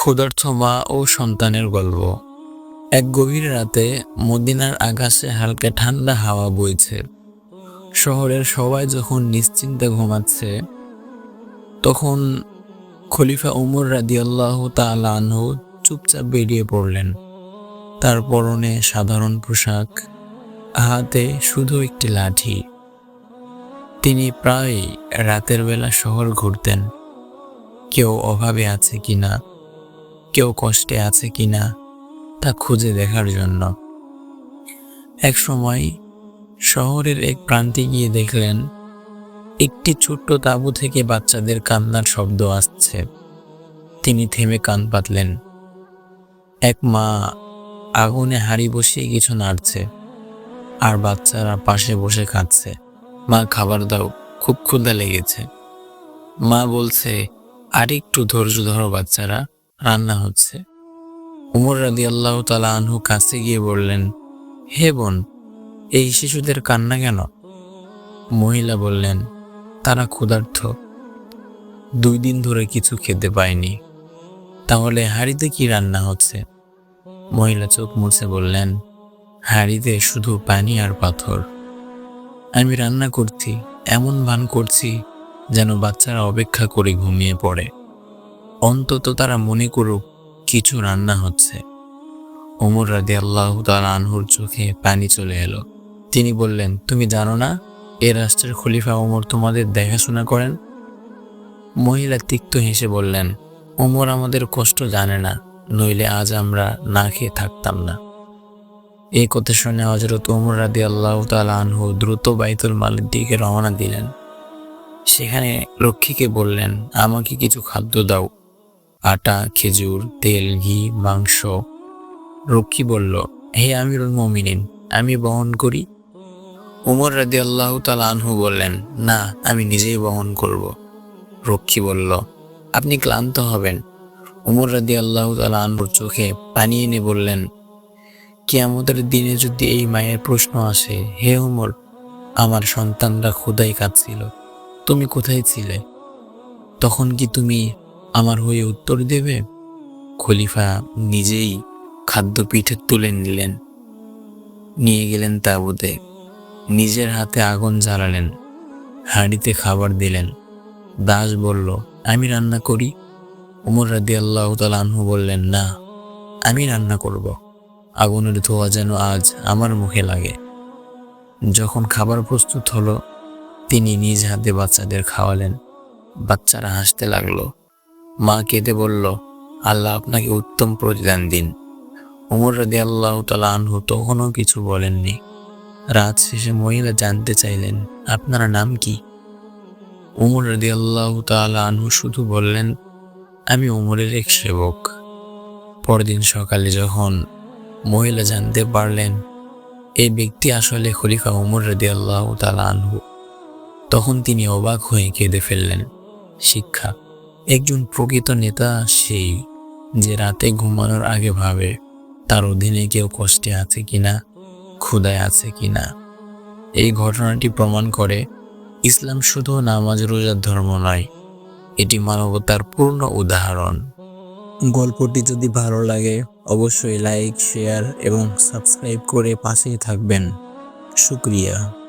ক্ষুধার্থ মা ও সন্তানের গল্প। এক গভীর রাতে মদিনার আকাশে হালকা ঠান্ডা হাওয়া বইছে। শহরের সবাই যখন নিশ্চিন্তে ঘুমাচ্ছে, তখন খলিফা উমর রাদিয়াল্লাহ তাআলা আনহু চুপচাপ বেরিয়ে পড়লেন। তার পরনে সাধারণ পোশাক, হাতে শুধু একটি লাঠি। তিনি প্রায় রাতের বেলা শহর ঘুরতেন। কেউ অভাবে আছে কিনা? কেউ কষ্টে আছে কি না তা খুঁজে দেখার জন্য। এক সময় শহরের এক প্রান্তে গিয়ে দেখলেন, একটি ছোট্ট তাঁবু থেকে বাচ্চাদের কান্নার শব্দ আসছে। তিনি থেমে কান পাতলেন। এক মা আগুনে হাড়ি বসিয়ে কিছু নাড়ছে আর বাচ্চারা পাশে বসে খাচ্ছে মা, খাবার দাও, খুব ক্ষুধা লেগেছে। মা বলছে, আর একটু ধৈর্য ধরো বাচ্চারা। রান্না হচ্ছে। উমর রাদি আল্লাহ তালা আনহু কাছে গিয়ে বললেন, হে বোন, এই শিশুদের কান্না কেন? মহিলা বললেন, তারা ক্ষুধার্থ দুই দিন ধরে কিছু খেতে পায়নি। তাহলে হাড়িতে কি রান্না হচ্ছে? মহিলা চোখ মুছে বললেন, হাড়িতে শুধু পানি আর পাথর। আমি রান্না করছি, এমন ভান করছি যেন বাচ্চারা অপেক্ষা করে ঘুমিয়ে পড়ে। অন্তত তারা মনে করুক কিছু রান্না হচ্ছে। ওমর রাদি আল্লাহ আনহুর চোখে পানি চলে এলো। তিনি বললেন, তুমি জানো না, এ রাষ্ট্রের খলিফা ওমর তোমাদের দেখাশোনা করেন? মহিলা তিক্ত হেসে বললেন, ওমর আমাদের কষ্ট জানে না, নইলে আজ আমরা না খেয়ে থাকতাম না। এই কথা শুনে হজরত ওমর রাদি আল্লাহ আনহু দ্রুত বাইতুল মালের দিকে রওনা দিলেন। সেখানে রক্ষীকে বললেন, আমাকে কিছু খাদ্য দাও। আটা, খেজুর, তেল, ঘি, মাংস। রক্ষী বলল, হে আমিরুল মমিনিন, আমি বহন করি? উমর রাদি আল্লাহ আনহু বললেন, না, আমি নিজেই বহন করব। রক্ষী বলল, আপনি ক্লান্ত হবেন। উমর রাদি আল্লাহ আনহুর চোখে পানি এনে বললেন, কিয়ামতের দিনে যদি এই মায়ের প্রশ্ন আসে, হে উমর, আমার সন্তানরা ক্ষুদাই কাঁদছিল, তুমি কোথায় ছিলে? তখন কি তুমি আমার হয়ে উত্তর দেবে? খলিফা নিজেই খাদ্য পিঠে তুলে নিলেন। নিয়ে গেলেন তাঁবুতে। নিজের হাতে আগুন জ্বালালেন। হাঁড়িতে খাবার দিলেন। দাস বলল, আমি রান্না করি? উমর রাদি আল্লাহ আনহু বললেন, না, আমি রান্না করব। আগুনের ধোয়া যেন আজ আমার মুখে লাগে। যখন খাবার প্রস্তুত হলো, তিনি নিজ হাতে বাচ্চাদের খাওয়ালেন। বাচ্চারা হাসতে লাগল। মা কেঁদে বলল, আল্লাহ আপনাকে উত্তম প্রতিদান দিন। উমর রাদি আল্লাহ তালা আনহু তখনও কিছু বলেননি। রাত শেষে মহিলা জানতে চাইলেন, আপনার নাম কি? উমর রাদি আল্লাহ তালা আনহু শুধু বললেন, আমি উমরের এক সেবক। পরদিন সকালে যখন মহিলা জানতে পারলেন এই ব্যক্তি আসলে খলিফা উমর রাদি আল্লাহ তালা আনহু। তখন তিনি অবাক হয়ে কেঁদে ফেললেন। শিক্ষা একজন প্রকৃত নেতা সেই যে রাতে ঘুমানোর আগে ভাবে, তার অধীনে কেউ কষ্টে আছে কিনা ক্ষুদায় আছে কিনা। এই ঘটনাটি প্রমাণ করে, ইসলাম শুধু নামাজ, রোজার ধর্ম নয়, এটি মানবতার পূর্ণ উদাহরণ। গল্পটি যদি ভালো লাগে, অবশ্যই লাইক শেয়ার এবং সাবস্ক্রাইব করে পাশেই থাকবেন। শুক্রিয়া।